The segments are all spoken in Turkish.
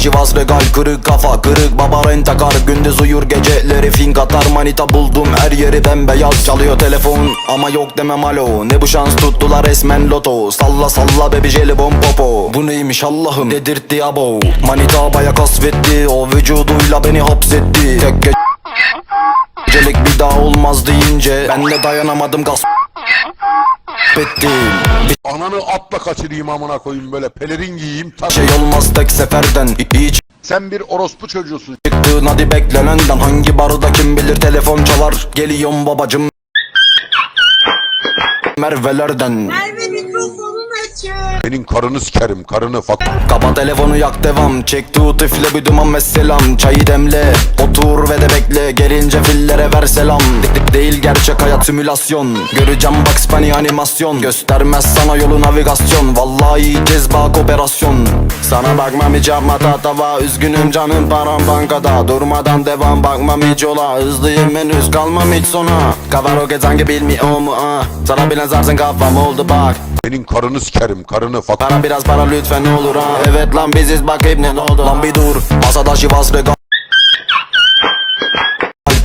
şivas regal kırık kafa Kırık baba rentakar Gündüz uyur geceleri fink atar. Manita buldum her yeri bembeyaz. Çalıyor telefon ama yok demem alo. Ne bu şans? Tuttular resmen loto. Salla salla bebi jelibon popo. Bu neymiş Allah'ım? Dedirtti abo. Manita baya kasvetti. O vücuduyla beni hapsetti. Tek ge- Gecelik bir daha olmaz deyince Ben de dayanamadım gasp Bir Ananı atla kaçırayım amına koyayım böyle pelerin giyeyim tak. şey olmaz tek seferden İyi Sen bir orospu çocuğusun. çıktın hadi beklenenden Hangi barda kim bilir telefon çalar Geliyorum babacım Mervelerden Merve. Senin karını sikerim karını fak. Kapa telefonu yak devam Çek tut üfle bir duman ve selam. Çayı demle otur ve de bekle Gelince fillere ver selam. De- de- Değil gerçek hayat simülasyon. Göreceğim Bugs Bunny animasyon. Göstermez sana yolu navigasyon. Vallahi yiyeceğiz bak operasyon. Sana bakmam hiç yapma tatava Üzgünüm canım param bankada. Durmadan devam bakmam hiç yola. Hızlıyım henüz kalmam hiç sona. Kavaro gezange bilmiyor mu ah? Sana bilen zarsın kafam oldu bak. Senin karını sikerim karını fak. Para biraz para lütfen olur ha. Evet lan biziz bak ne oldu. Lan bir dur. Masada şivas regal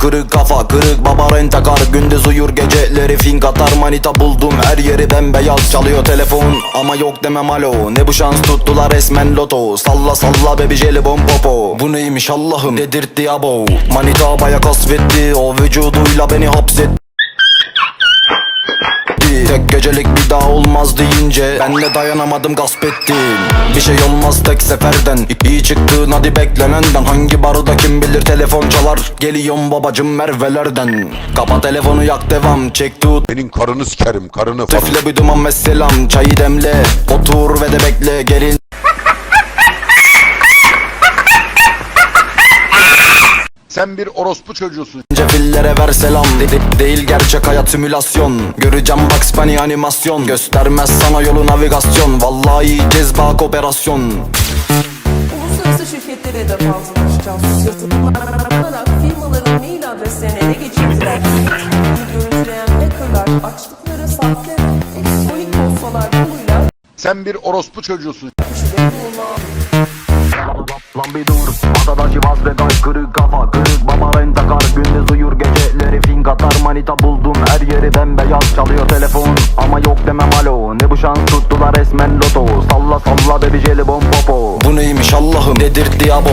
Kırık kafa kırık baba rentakar Gündüz uyur geceleri fink atar. Manita buldum her yeri bembeyaz. Çalıyor telefon ama yok demem alo. Ne bu şans tuttular resmen loto. Salla salla bebi jelibon popo. Bu neymiş Allah'ım? Dedirtti abo. Manita baya kasvetti. O vücuduyla beni hapsetti olmaz deyince Ben de dayanamadım gasp ettim. Bir şey olmaz tek seferden İyi çıktın hadi beklenenden. Hangi barda kim bilir telefon çalar. Geliyorum babacım Mervelerden. Kapa telefonu yak devam Çek tut. Senin karını sikerim karını fak. Üfle bir duman ve selam. Çayı demle Otur ve de bekle Gelin Sen bir orospu çocuğusun. Cefillere ver selam dedi Değil gerçek hayat simülasyon Göreceğim Bugs Bunny animasyon Göstermez sana yolu navigasyon Vallahi yiyeceğiz bak operasyon Uluslararası şirketlere de fazla ulaşacağız. Sırtlanılarak firmaların mail adreslerine ele geçirdiler. Görüntüleyen hackerlar açtıkları sahte elektronik postalar yoluyla Sen bir orospu çocuğusun. kişileri Lan bir dur. Masada şivas ve gay kırık kafa Kırık baba rentakar Gündüz uyur geceleri fink atar Manita buldum her yeri bembeyaz Çalıyor telefon ama yok demem alo. Ne bu şans? Tuttular resmen loto. Salla salla bebi jelibon popo. Bu neymiş Allah'ım? Dedirtti abo.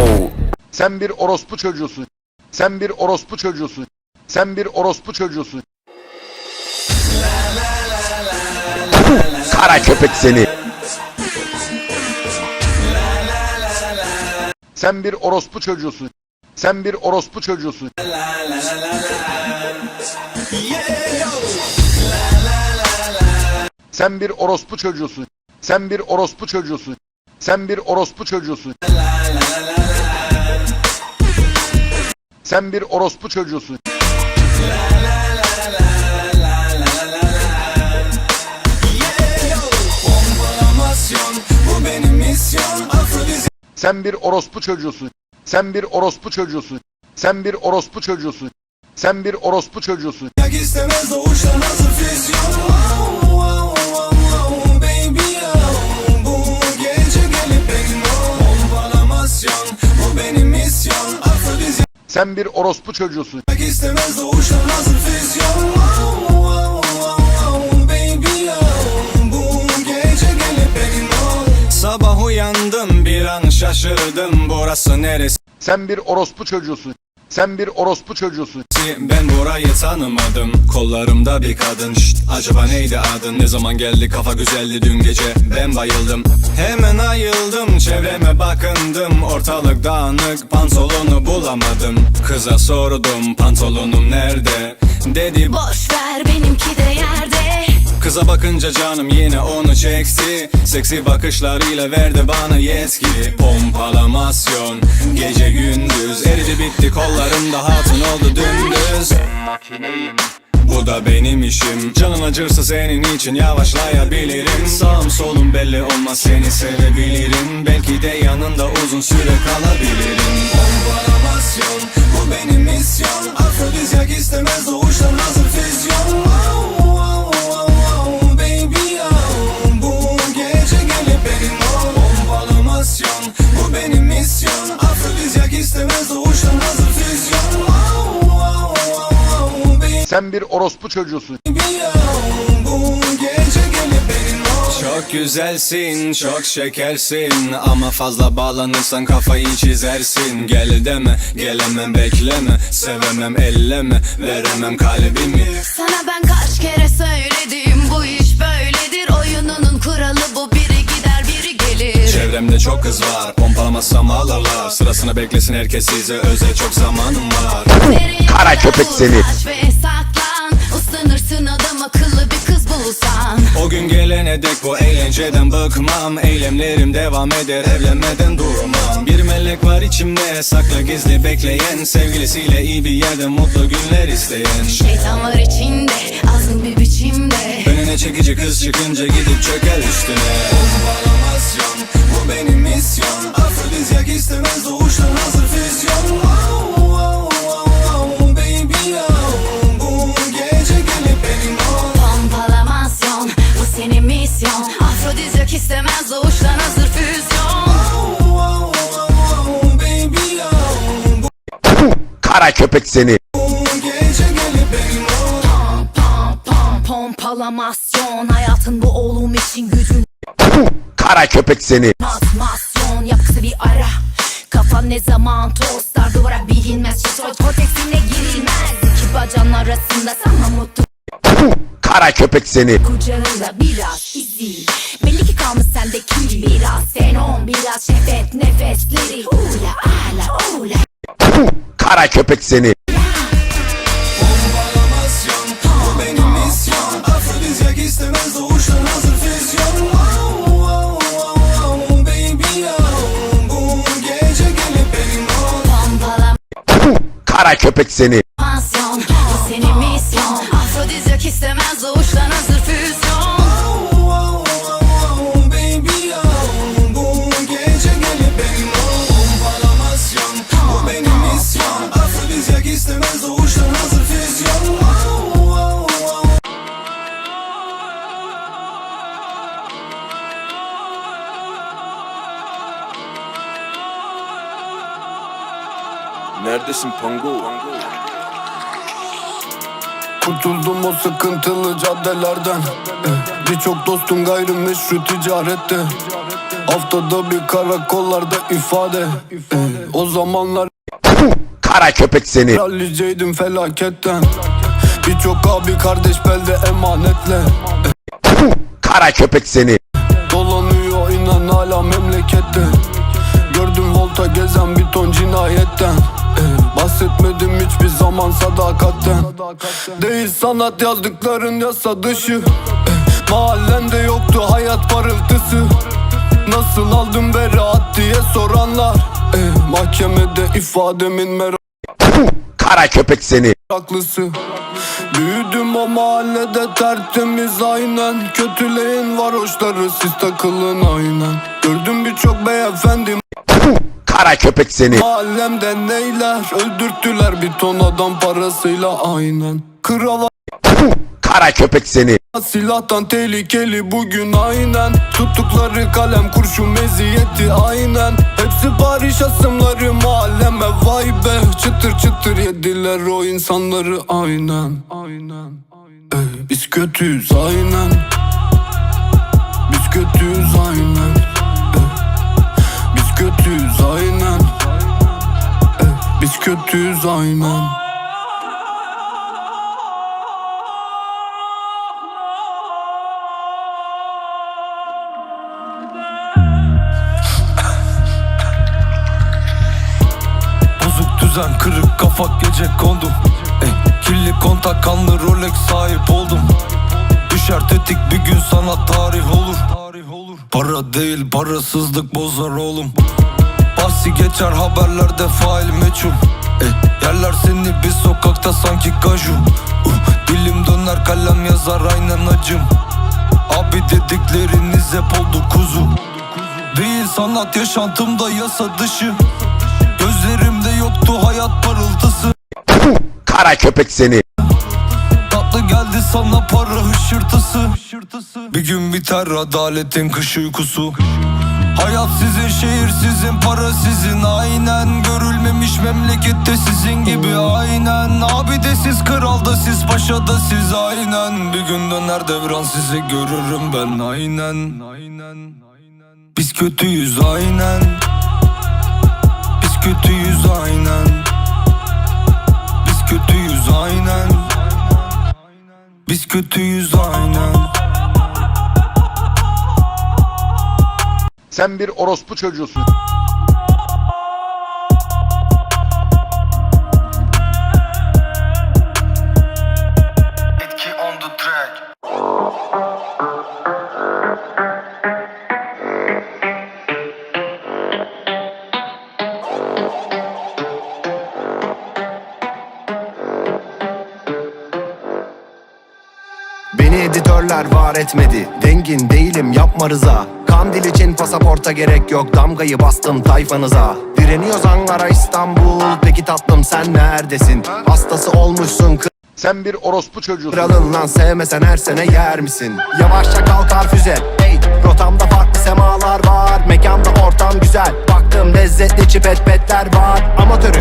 Sen bir orospu çocuğusun. Sen bir orospu çocuğusun. Sen bir orospu çocuğusun. Kara köpek seni. Sen bir orospu çocuğusun. Sen bir orospu çocuğusun. Sen bir orospu çocuğusun. Sen bir orospu çocuğusun. Sen bir orospu çocuğusun. Sen bir orospu çocuğusun. Sen bir orospu çocuğusun. Sen bir orospu çocuğusun. Sen bir orospu çocuğusun. Sen bir orospu çocuğusun. Yak istemez doğuştan hazır füzyon Sen bir orospu çocuğusun. istemez doğuştan hazır füzyon şaşırdım Burası neresi? Sen bir orospu çocuğusun. Sen bir orospu çocuğusun. Ben burayı tanımadım Kollarımda bir kadın. Şşt, Acaba neydi adın? Ne zaman geldi? Kafa güzeldi dün gece. Ben bayıldım. Hemen ayıldım Çevreme bakındım. Ortalık dağınık Pantolonu bulamadım. Kıza sordum Pantolonum nerede? Dedi Boş ver benimki de yerde Kıza bakınca canım yine onu çekti. Seksi bakışlarıyla verdi bana yetki. Pompalamasyon Gece gündüz. Eridi bitti kollarımda hatun oldu dümdüz. Bu da benim işim. Canın acırsa senin için yavaşlayabilirim. Sağım solum belli olmaz seni sevebilirim. Belki de yanında uzun süre kalabilirim. Pompalamasyon Sen bir orospu çocuğusun. Çok güzelsin, çok şekersin. Ama fazla bağlanırsan kafayı çizersin. Gel deme, gelemem bekleme. Sevemem elleme, veremem kalbimi. Sana ben kaç kere söyledim Bu iş böyledir. Oyununun kuralı bu Biri gider biri gelir. Çevremde çok kız var, pompalamazsam ağlarlar. Sırasını beklesin herkes size özel çok zamanım var. Nereye Kara köpek seni. ve saklan Islanırsın adam akıllı bir kız bulsan. O gün gelene dek bu eğlenceden bıkmam. Eylemlerim devam eder evlenmeden durmam. Bir melek var içimde sakla gizli bekleyen. Sevgilisiyle iyi bir yerde mutlu günler isteyen. Şeytan var içinde azgın bir biçimde. Önüne çekici kız çıkınca gidip çöker üstüne. Pompalamasyon bu benim misyon. Afrodizyak istemez doğuştan hazır füzyon Afrodizyak istemez doğuştan hazır füzyon. Kara köpek seni. Pompalamasyon Hayatın bu oğlum için gücün Kara köpek seni. Matmasyon yap kısa bir ara Kafan ne zaman tostlar duvara bilinmez Şitroid korteksine girilmez İki bacağın arasında sana mutlu Kara köpek seni. Kucağında biraz izi Belli ki kalmış sende kil Biraz fenom biraz şehvet nefesleri. Ula ala ula Kara köpek seni. Misyon Afrodizyak istemez doğuştan Kurtuldum o sıkıntılı caddelerden. Eh, Birçok dostum gayrimeşru ticarette. Haftada bir karakollarda ifade. Eh, O zamanlar Kara köpek seni. ralliceydim felaketten. Birçok abi kardeş belde emanetle. Kara köpek seni. Dolanıyor inan hala memlekette. Gördüm volta gezen bir ton cinayetten Bahsetmedim hiçbir zaman sadakatten. Değil sanat yazdıkların yasa dışı. Eh, Mahallende yoktu hayat parıltısı. Nasıl aldım beraat diye soranlar. Eh, Mahkemede ifademin merak Kara köpek seni. Haklısı. Büyüdüm o mahallede tertemiz aynen. Kötüleyin varoşları siz takılın aynen. Gördüm birçok beyefendi Kara köpek seni. Mahallemde neyler? Öldürttüler bir ton adam parasıyla aynen. Krava Kara köpek seni. silahtan tehlikeli bugün aynen. Tuttukları kalem kurşun meziyeti aynen. Hepsi barış asımları mahalleme vay be. Çıtır çıtır yediler o insanları aynen. Aynen Ey, Biz kötüyüz aynen kötüyüz aynen Bozuk düzen kırık kafa gece kondum. Ey, Kirli kontak kanlı Rolex sahip oldum. Düşer tetik bir gün sana tarih olur. Para değil parasızlık bozar oğlum Bahsi geçer haberlerde fail meçhul. Ey, Yerler seni bir sokakta sanki kaju uh, Dilim döner kalem yazar aynen acım. Abi dedikleriniz hep oldu kuzu. Değil sanat yaşantımda yasa dışı. Gözlerimde yoktu hayat parıltısı. Kara köpek seni. Tatlı geldi sana para hışırtısı. Bir gün biter adaletin kış uykusu Hayat sizin, şehir sizin, para sizin. Aynen görülmemiş memlekette sizin gibi Aynen. Abi de siz, kral da siz, paşa da siz Aynen. Bir gün döner devran sizi görürüm ben Aynen. Biz kötüyüz aynen. Biz kötüyüz aynen. Biz kötüyüz aynen. Biz kötüyüz aynen Sen bir orospu çocuğusun. Etki on the track. Beni editörler var etmedi. Dengin değilim yapma rıza Kandil için pasaporta gerek yok. Damgayı bastım tayfanıza. Direniyoruz Ankara İstanbul. Peki tatlım sen neredesin? Hastası olmuşsun Sen bir orospu çocuğusun. kralın lan Sevmesen her sene yer misin? Yavaşça kalkar füze. Hey rotamda farklı semalar var. Mekanda ortam güzel. Baktım lezzetli çipet petler var. Amatörü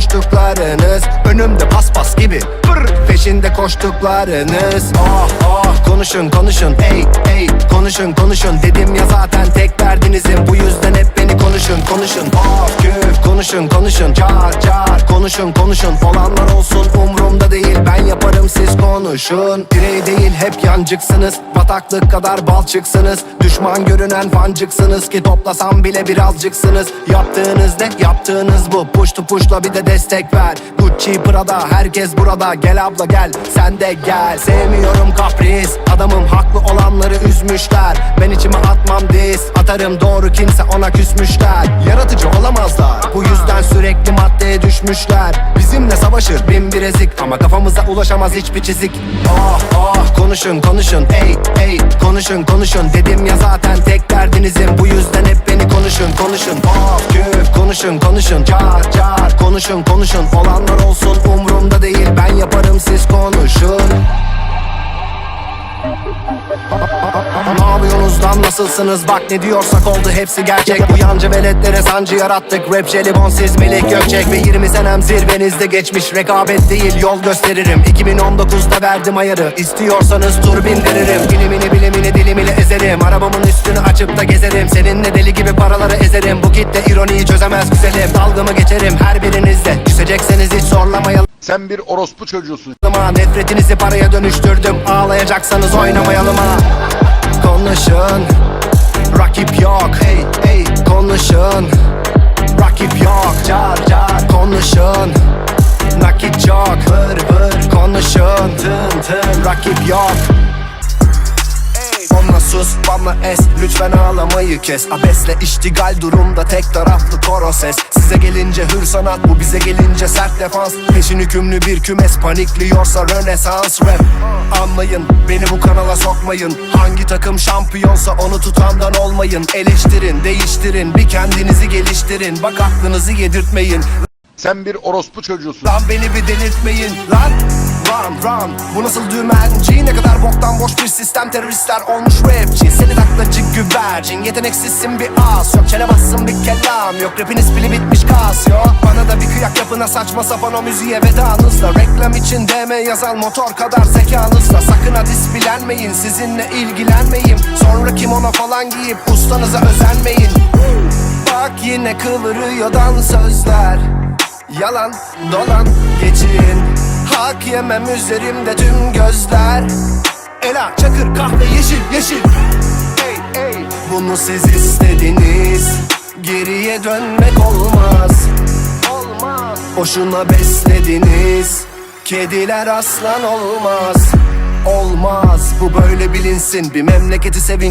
coştuklarınız Önümde paspas gibi. Pır, Peşinde koştuklarınız. Ah ah konuşun konuşun. Ey ey konuşun konuşun. Dedim ya zaten tek derdinizin Bu yüzden hep beni konuşun konuşun. Af küf konuşun konuşun. Car car konuşun konuşun. Olanlar olsun umrumda değil. Ben yaparım siz konuşun. Birey değil hep yancıksınız. Bataklık kadar balçıksınız Düşman görünen fancıksınız. Ki toplasam bile birazcıksınız. Yaptığınız ne? Yaptığınız bu. Push to pushla bir de destek ver. Gucci Prada herkes burada. Gel abla gel. Sen de gel. Sevmiyorum kapris. Adamım haklı olanları üzmüşler. Ben içime atmam diz Atarım doğru kimse ona küsmüşler Yaratıcı olamazlar. Bu yüzden sürekli maddeye düşmüşler. Bizimle savaşır bin bir ezik. Ama kafamıza ulaşamaz hiçbir çizik. Ah ah konuşun konuşun. Ey ey konuşun konuşun. Dedim ya zaten tek derdinizin Bu yüzden hep beni konuşun konuşun. Ah küf konuşun konuşun. Car car konuşun konuşun. Olanlar olsun umrumda değil. Ben yaparım siz konuşun ne yapıyorsunuz lan nasılsınız? Bak ne diyorsak oldu hepsi gerçek. Bu yancı veletlere sancı yarattık. Rap jelibon siz Melik Gökçek Ve 20 senem zirvenizde geçmiş. Rekabet değil yol gösteririm. 2019'da verdim ayarı. İstiyorsanız tur bindiririm Bilimini bilimini dilimini ezerim. Arabamın üstünü açıp da gezerim. Seninle deli gibi paraları ezerim. Bu kitle ironiyi çözemez güzelim. Dalgamı geçerim? Her birinizde. Küsecekseniz hiç zorlamayalım Sen bir orospu çocuğusun. Nefretinizi paraya dönüştürdüm. Ağlayacaksanız oynamayalım ha. Konuşun. Rakip yok. Hey hey konuşun. Rakip yok. Car car. Konuşun. Nakit çok Vır vır. Konuşun. Tın tın. Rakip yok sus bana es Lütfen ağlamayı kes. Abesle iştigal durumda tek taraflı koro ses. Size gelince hür sanat bu bize gelince sert defans. Peşin hükümlü bir kümes panikliyorsa rönesans. Rap Anlayın beni bu kanala sokmayın. Hangi takım şampiyonsa onu tutandan olmayın. Eleştirin değiştirin bir kendinizi geliştirin. Bak aklınızı yedirtmeyin. Sen bir orospu çocuğusun. Lan beni bir delirtmeyin. Lan Run run. Bu nasıl dümenci Ne kadar boktan boş bir sistem. Teröristler olmuş rapçi Seni taklacı güvercin Yeteneksizsin bir as. Yok çene bassın bir kelam. Yok rapiniz pili bitmiş kas. Yok bana da bir kıyak yapına Saçma sapan o müziğe vedanızla. Reklam için DM yazan motor kadar zekanızla. Sakın hadis bilenmeyin Sizinle ilgilenmeyim Sonra kimono falan giyip Ustanıza özenmeyin. Bak yine kıvırıyor dansözler. Yalan dolan geçin Hak yemem üzerimde tüm gözler. Ela çakır kahve yeşil yeşil. Ey ey bunu siz istediniz. Geriye dönmek olmaz. Olmaz. Boşuna beslediniz. Kediler aslan olmaz. Olmaz. Bu böyle bilinsin. Bir memleketi sevin